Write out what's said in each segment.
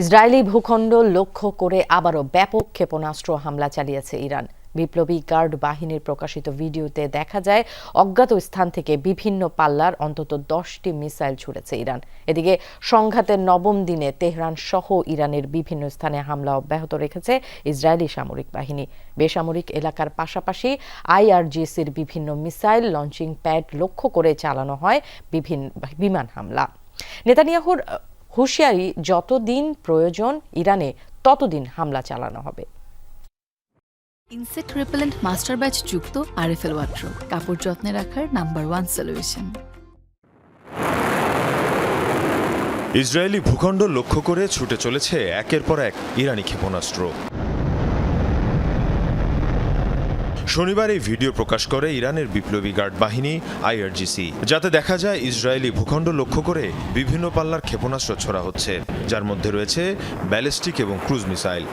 Israeli ভূখণ্ড লক্ষ্য করে আবারও ব্যাপক ক্ষেপণাস্ত্র হামলা চালিয়েছে ইরান। বিপ্লবী গার্ড বাহিনীর প্রকাশিত ভিডিওতে দেখা যায়, অজ্ঞাত স্থান থেকে বিভিন্ন পাল্লার অন্তত দশটি মিসাইল ছুড়েছে ইরান। এদিকে সংঘাতের নবম দিনে তেহরান সহ ইরানের বিভিন্ন স্থানে হামলা অব্যাহত রেখেছে ইসরায়েলি সামরিক বাহিনী। বেসামরিক এলাকার পাশাপাশি আইআরজিসির বিভিন্ন মিসাইল লঞ্চিং প্যাড লক্ষ্য করে চালানো হয় বিভিন্ন বিমান হামলা। নেতানিয়াহুর হুঁশিয়ারি যতদিন প্রয়োজন ইরানে ততদিন হামলা চালানো হবে। ইনসেক্ট রিপেলেন্ট মাস্টার ব্যাচ যুক্ত আরএফএল ওয়াট্রো কাপড় যত্নে রাখার নাম্বার ওয়ান সলিউশন। ইসরায়েলি ভূখণ্ড লক্ষ্য করে ছুটে চলেছে একের পর এক ইরানি ক্ষেপণাস্ত্র। শনিবার এই ভিডিও প্রকাশ করে ইরানের বিপ্লবী গার্ড বাহিনী, আইআরজিসি, যাতে দেখা যায় ইসরায়েলি ভূখণ্ড লক্ষ্য করে বিভিন্ন পাল্লার ক্ষেপণাস্ত্র ছড়া হচ্ছে, যার মধ্যে রয়েছে ব্যালিস্টিক এবং ক্রুজ মিসাইল।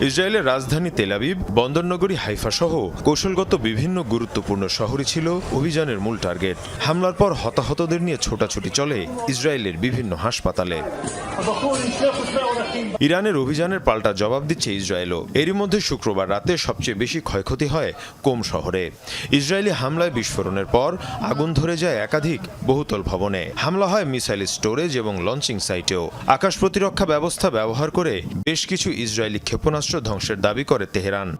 ইসরায়েলের রাজধানী তেলাবিব বন্দরনগরী, হাইফা সহ কৌশলগত বিভিন্ন গুরুত্বপূর্ণ শহরই ছিল অভিযানের মূল টার্গেট। হামলার পর হতাহতদের নিয়ে ছোটাছুটি চলে ইসরায়েলের বিভিন্ন হাসপাতালে। ইরানের অভিযানের পাল্টা জবাব দিচ্ছে ইসরায়েলও। এরই মধ্যে শুক্রবার রাতে সবচেয়ে বেশি ক্ষয়ক্ষতি হয় কোম শহরে। ইসরায়েলি হামলায় বিস্ফোরণের পর আগুন ধরে যায় একাধিক বহুতল ভবনে। হামলা হয় মিসাইল স্টোরেজ এবং লঞ্চিং সাইটেও। আকাশ প্রতিরক্ষা ব্যবস্থা ব্যবহার করে বেশ কিছু ইসরায়েলি ক্ষেপণাস্ত্র ধ্বংসের দাবি করে তেহরান।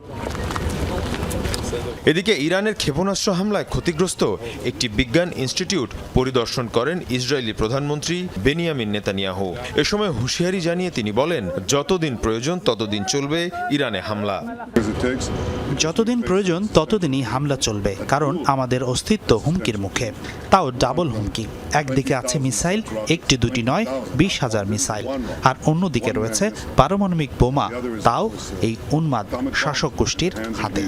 এদিকে ইরানের ক্ষেপণাস্ত্র হামলায় ক্ষতিগ্রস্ত একটি বিজ্ঞান ইনস্টিটিউট পরিদর্শন করেন ইসরায়েলি প্রধানমন্ত্রী বেনিয়ামিন নেতানিয়াহু। এ সময় হুঁশিয়ারি জানিয়ে তিনি বলেন, যতদিন প্রয়োজন ততদিন চলবে ইরানে হামলা. যতদিন প্রয়োজন ততদিনই হামলা চলবে, কারণ আমাদের অস্তিত্ব হুমকির মুখে। তাও ডাবল হুমকি। একদিকে আছে মিসাইল, একটি দুটি নয়, বিশ হাজার মিসাইল। আর অন্যদিকে রয়েছে পারমাণবিক বোমা, তাও এই উন্মাদ শাসক গোষ্ঠীর হাতে.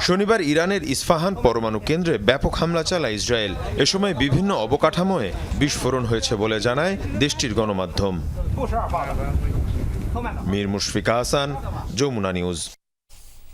শনিবার ইরানের ইস্পাহান পরমাণু কেন্দ্রে ব্যাপক হামলা চালায় ইসরায়েল। এ সময় বিভিন্ন অবকাঠামোয় বিস্ফোরণ হয়েছে বলে জানায় দেশটির গণমাধ্যম। মীর মুশফিকা হাসান যমুনা নিউজ।